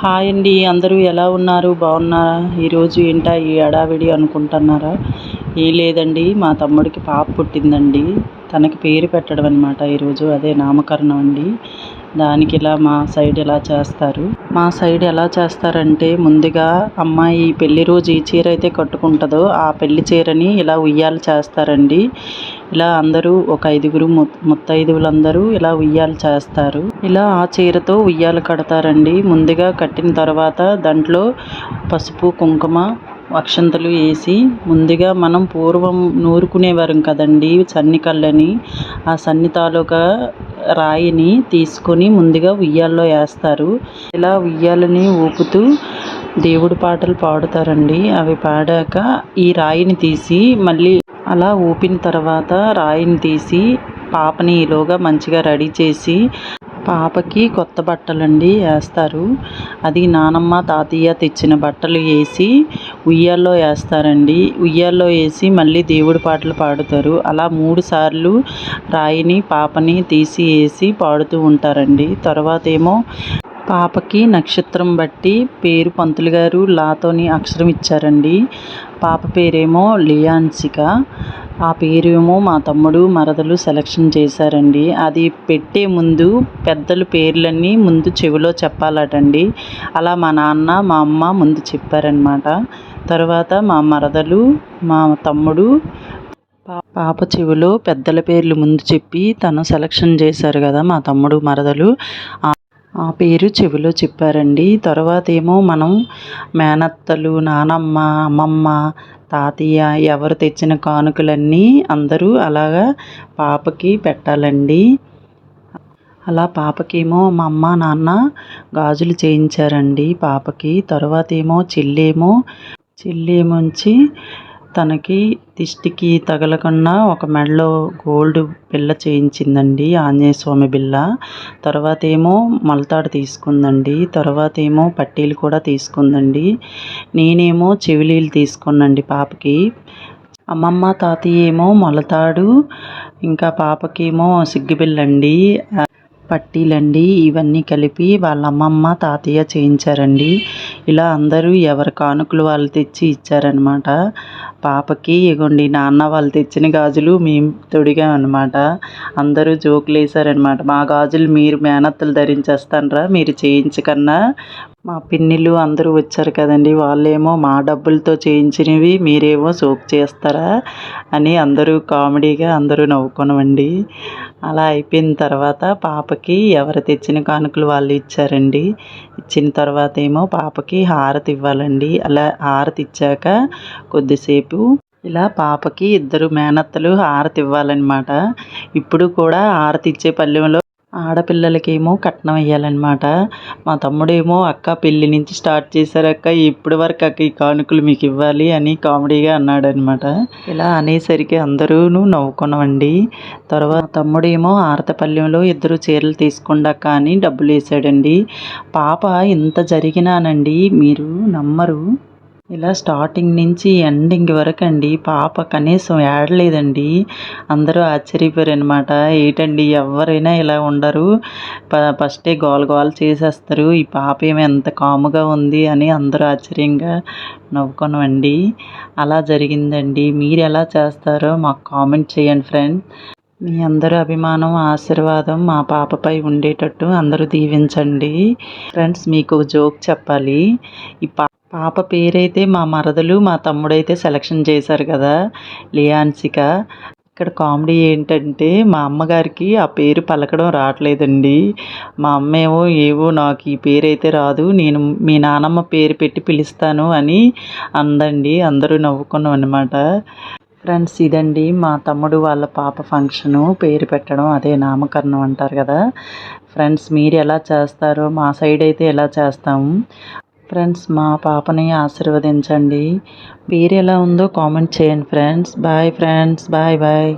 Hi అండి అందరూ ఎలా ఉన్నారు? బాగున్నారా? ఈరోజు ఏంటా ఈ అడావిడి అనుకుంటున్నారా? ఏం లేదండి మా తమ్ముడికి పాప పుట్టిందండి. తనకి పేరు పెట్టడం అనమాట ఈరోజు అదే నామకరణం అండి. దానికి ఇలా మా సైడ్ ఎలా చేస్తారు? మా సైడ్ ఎలా చేస్తారంటే ముందుగా అమ్మాయి పెళ్ళి రోజు ఈ చీర అయితే కట్టుకుంటుందో ఆ పెళ్ళి చీరని ఇలా ఉయ్యాలు చేస్తారండి. ఇలా అందరూ ఒక ఐదుగురు ముత్తైదువులందరూ ఇలా ఉయ్యాలు చేస్తారు. ఇలా ఆ చీరతో ఉయ్యాలు కడతారండి. ముందుగా కట్టిన తర్వాత దాంట్లో పసుపు కుంకుమ అక్షంతలు వేసి ముందుగా మనం పూర్వం నూరుకునేవారం కదండి సన్నికళ్ళని ఆ సన్ని తాలూకా రాయిని తీసుకొని ముందుగా ఉయ్యాల్లో వేస్తారు. ఇలా ఉయ్యాలని ఊపుతూ దేవుడి పాటలు పాడుతారండి. అవి పాడాక ఈ రాయిని తీసి మళ్ళీ అలా ఊపిన తర్వాత రాయిని తీసి పాపని ఈలోగా మంచిగా రెడీ చేసి పాపకి కొత్త బట్టలండి వేస్తారు. అది నానమ్మ తాతయ్య తెచ్చిన బట్టలు వేసి ఉయ్యాల్లో వేస్తారండి. ఉయ్యాల్లో వేసి మళ్ళీ దేవుడి పాటలు పాడుతారు. అలా మూడు సార్లు రాయిని పాపని తీసి వేసి పాడుతూ ఉంటారండి. తర్వాత ఏమో పాపకి నక్షత్రం బట్టి పేరు పంతులు గారు లాతోని అక్షరం ఇచ్చారండి. పాప పేరేమో లియాన్సిక. ఆ పేరేమో మా తమ్ముడు మరదలు సెలక్షన్ చేశారండి. అది పెట్టే ముందు పెద్దలు పేర్లన్నీ ముందు చెవిలో చెప్పాలటండి. అలా మా నాన్న మా అమ్మ ముందు చెప్పారనమాట తర్వాత మా మరదలు మా తమ్ముడు పాప చెవిలో పెద్దల పేర్లు ముందు చెప్పి తను సెలక్షన్ చేశారు కదా మా తమ్ముడు మరదలు. ఆ పేరు చెవిలో చెప్పారండి. తర్వాత ఏమో మనం మేనత్తలు నానమ్మ అమ్మమ్మ తాతయ్య ఎవరు తెచ్చిన కానుకలన్నీ అందరూ అలాగా పాపకి పెట్టాలండి. అలా పాపకేమో మా అమ్మ నాన్న గాజులు చేయించారండి పాపకి. తర్వాత ఏమో చెల్లేమో చెల్లేమొంచి తనకి దిష్టికి తగలకుండా ఒక మెడలో గోల్డ్ బిళ్ళ చేయించిందండి ఆంజనేయ స్వామి బిళ్ళ. తర్వాత ఏమో మలతాడు తీసుకుందండి. తర్వాత ఏమో పట్టీలు కూడా తీసుకుందండి. నేనేమో చెవిలీలు తీసుకున్నండి పాపకి. అమ్మమ్మ తాతయ్య ఏమో మొలతాడు ఇంకా పాపకేమో సిగ్గుబిల్లండి పట్టీలండి ఇవన్నీ కలిపి వాళ్ళ అమ్మమ్మ తాతయ్య చేయించారండి. ఇలా అందరూ ఎవరి కానుకలు వాళ్ళు తెచ్చి ఇచ్చారనమాట పాపకి ఇగోండి నాన్న వాళ్ళు తెచ్చిన గాజులు మేము తొడిగాం అనమాట అందరూ జోకులు వేసారనమాట మా గాజులు మీరు మేనత్తలు ధరించేస్తానరా మీరు చేయించకన్నా మా పిన్నిలు అందరూ వచ్చారు కదండి. వాళ్ళేమో మా డబ్బులతో చేయించినవి మీరేమో సోక్ చేస్తారా అని అందరూ కామెడీగా అందరూ నవ్వుకున్నామండి అలా అయిపోయిన తర్వాత పాపకి ఎవరు తెచ్చిన కానుకలు వాళ్ళు ఇచ్చారండి. ఇచ్చిన తర్వాత ఏమో పాపకి హారతి ఇవ్వాలండి. అలా హారతి ఇచ్చాక కొద్దిసేపు ఇలా పాపకి ఇద్దరు మేనత్తలు హారతి ఇవ్వాలన్నమాట. ఇప్పుడు కూడా హారతి ఇచ్చే పల్లెంలో ఆడపిల్లలకేమో కట్నం వేయాలన్నమాట మా తమ్ముడేమో అక్క పెళ్ళి నుంచి స్టార్ట్ చేశారక్క ఇప్పటి వరకు అక్క ఈ కానుకలు మీకు ఇవ్వాలి అని కామెడీగా అన్నాడనమాట ఇలా అనేసరికి అందరూ నవ్వుకున్నామండి. తర్వాత తమ్ముడేమో ఆరతపల్లెంలో ఇద్దరు చీరలు తీసుకుండాక అని డబ్బులు వేసాడండి పాప ఇంత జరిగినానండి మీరు నమ్మరు. ఇలా స్టార్టింగ్ నుంచి ఎండింగ్ వరకు అండి. పాప కనీసం ఏడలేదండి. అందరూ ఆశ్చర్యపోయారు అనమాట ఏంటండి ఎవరైనా ఇలా ఉండరు. ఫస్టే గోల గోల చేసేస్తారు. ఈ పాప ఏమో ఎంత కాముగా ఉంది అని అందరూ ఆశ్చర్యంగా నవ్వుకున్నామండి. అలా జరిగిందండి. మీరు ఎలా చేస్తారో మాకు కామెంట్ చేయండి ఫ్రెండ్ మీ అందరూ అభిమానం ఆశీర్వాదం మా పాపపై ఉండేటట్టు అందరూ దీవించండి. ఫ్రెండ్స్ మీకు జోక్ చెప్పాలి. ఈ పా పాప పేరైతే మా మరదలు మా తమ్ముడైతే సెలక్షన్ చేశారు కదా లియాన్సిక. ఇక్కడ కామెడీ ఏంటంటే మా అమ్మగారికి ఆ పేరు పలకడం రావట్లేదండి. మా అమ్మ ఏమో ఏవో నాకు ఈ పేరు అయితే రాదు నేను మీ నానమ్మ పేరు పెట్టి పిలుస్తాను అని అందండి. అందరూ నవ్వుకున్నాం అనమాట ఫ్రెండ్స్ ఇదండి మా తమ్ముడు వాళ్ళ పాప ఫంక్షను. పేరు పెట్టడం అదే నామకరణం అంటారు కదా. ఫ్రెండ్స్ మీరు ఎలా చేస్తారో మా సైడ్ అయితే ఎలా చేస్తాము ఫ్రెండ్స్ మా పాపని ఆశీర్వదించండి. పేరు ఎలా ఉందో కామెంట్ చేయండి friends. Bye friends. Bye bye.